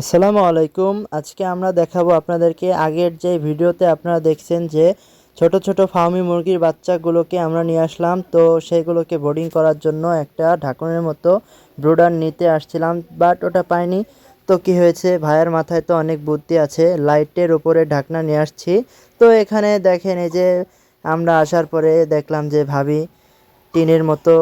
আসসালামু আলাইকুম। আজকে আমরা দেখাবো আপনাদেরকে আগের যে ভিডিওতে আপনারা দেখছেন যে ছোট ছোট ফার্মি মুরগির বাচ্চাগুলোকে আমরা নিয়ে আসলাম। তো সেইগুলোকে বোর্ডিং করার জন্য একটা ঢাকনের মতো ব্রুডার নিতে আসছিলাম, বাট ওটা পাইনি। তো কি হয়েছে? ভাইয়ের মাথায় তো অনেক বুদ্ধি আছে, লাইটের উপরে ঢাকনা নিয়ে আসছি। তো এখানে দেখেন এই যে আমরা আসার পরে দেখলাম যে ভাবি টিনের মতো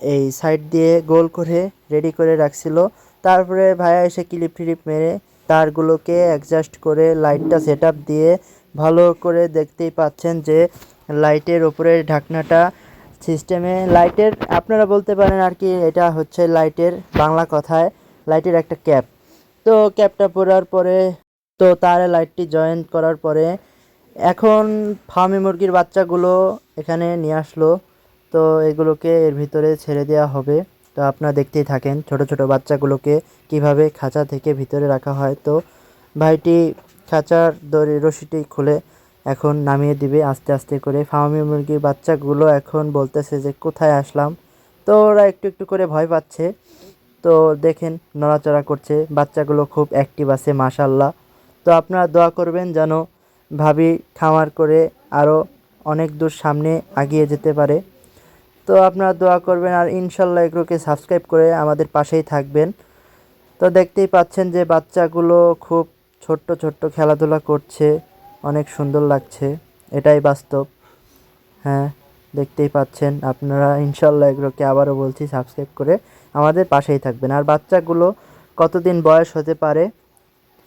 এই সাইড দিয়ে গোল করে রেডি করে রাখছিল। তারপরে ভাইয়া এসে ক্লিপ টিলিপ মেরে তারগুলোকে অ্যাডজাস্ট করে লাইটটা সেট দিয়ে ভালো করে দেখতেই পাচ্ছেন যে লাইটের উপরে ঢাকনাটা সিস্টেমে লাইটের, আপনারা বলতে পারেন আর কি এটা হচ্ছে লাইটের বাংলা কথায় লাইটের একটা ক্যাপ তো ক্যাপটা পরার পরে, তো তারে লাইটটি জয়েন করার পরে এখন ফার্মি মুরগির বাচ্চাগুলো এখানে নিয়ে আসলো। তো এগুলোকে এর ভিতরে ছেড়ে দেওয়া হবে। তো আপনারা দেখতেই থাকেন ছোট ছোট বাচ্চাগুলোকে কীভাবে খাঁচা থেকে ভিতরে রাখা হয়। তো ভাইটি খাঁচার দড়ি রশিটি খুলে এখন নামিয়ে দিবে আস্তে আস্তে করে। ফার্মি মুরগির বাচ্চাগুলো এখন বলতেছে যে, কোথায় আসলাম? তো ওরা একটু একটু করে ভয় পাচ্ছে। তো দেখেন নড়াচড়া করছে। বাচ্চাগুলো খুব অ্যাক্টিভ আছে মাশাল্লাহ তো আপনারা দোয়া করবেন যেন ভাবি খামার করে আরও অনেক দূর সামনে এগিয়ে যেতে পারে। তো আপনারা দোয়া করবেন আর ইনশাল্লাহ এগুলোকে সাবস্ক্রাইব করে আমাদের পাশেই থাকবেন। তো দেখতেই পাচ্ছেন যে বাচ্চাগুলো খুব ছোট্ট ছোট্ট খেলাধুলা করছে, অনেক সুন্দর লাগছে, এটাই বাস্তব। হ্যাঁ দেখতেই পাচ্ছেন আপনারা ইনশাল্লাহ এগুলোকে আবারও বলছি সাবস্ক্রাইব করে আমাদের পাশেই থাকবেন। আর বাচ্চাগুলো কতদিন বয়স হতে পারে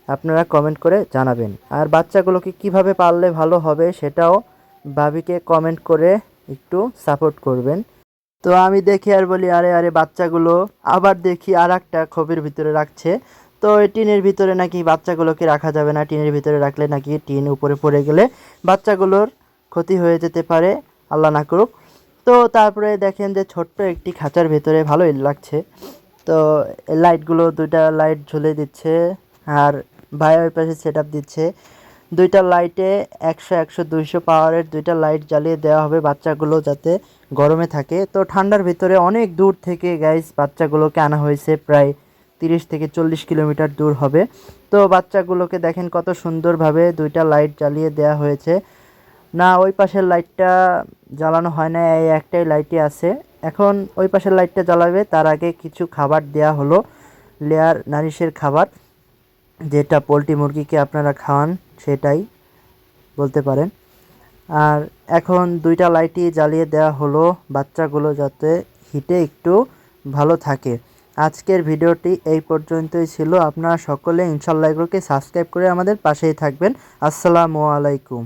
আপনারা কমেন্ট করে জানাবেন। আর বাচ্চাগুলোকে কীভাবে পারলে ভালো হবে সেটাও ভাবিকে কমেন্ট করে একটু সাপোর্ট করবেন। তো আমি দেখি আর বলি, আরে আরে, বাচ্চাগুলো আবার দেখি আর একটা খোপের ভিতরে রাখছে। তো টিনের ভিতরে নাকি বাচ্চাগুলোকে রাখা যাবে না। টিনের ভিতরে রাখলে নাকি টিন উপরে পড়ে গেলে বাচ্চাগুলোর ক্ষতি হয়ে যেতে পারে। আল্লাহ না করুক। তো তারপরে দেখেন যে ছোট্ট একটি খাঁচার ভেতরে ভালোই লাগছে। তো লাইটগুলো দুইটা লাইট ঝুলে দিচ্ছে। আর ভাই ওই পাশে সেট দিচ্ছে। দুইটা লাইটে একশো একশো, দুইশো পাওয়ারের দুইটা লাইট জ্বালিয়ে দেওয়া হবে বাচ্চাগুলো যাতে গরমে থাকে। তো ঠান্ডার ভিতরে অনেক দূর থেকে গাইস বাচ্চাগুলোকে আনা হয়েছে, প্রায় তিরিশ থেকে চল্লিশ কিলোমিটার দূর হবে। তো বাচ্চাগুলোকে দেখেন কত সুন্দরভাবে দুইটা লাইট জ্বালিয়ে দেওয়া হয়েছে। না, ওই পাশের লাইটটা জ্বালানো হয় না, এই একটাই লাইটই আছে। এখন ওই পাশের লাইটটা জ্বালাবে, তার আগে কিছু খাবার দেয়া হলো লেয়ার নারিশের খাবার, যেটা পোলট্রি মুরগিকে আপনারা খাওয়ান। সেটাই বলতে পারেন। আর এখন দুইটা লাইটই জ্বালিয়ে দেওয়া হলো বাচ্চাগুলো যাতে হিটে একটু ভালো থাকে। আজকের ভিডিওটি এই পর্যন্তই ছিল। আপনারা সকলে ইনশাল্লাহ এগুলোকে সাবস্ক্রাইব করে আমাদের পাশেই থাকবেন। আসসালামু আলাইকুম।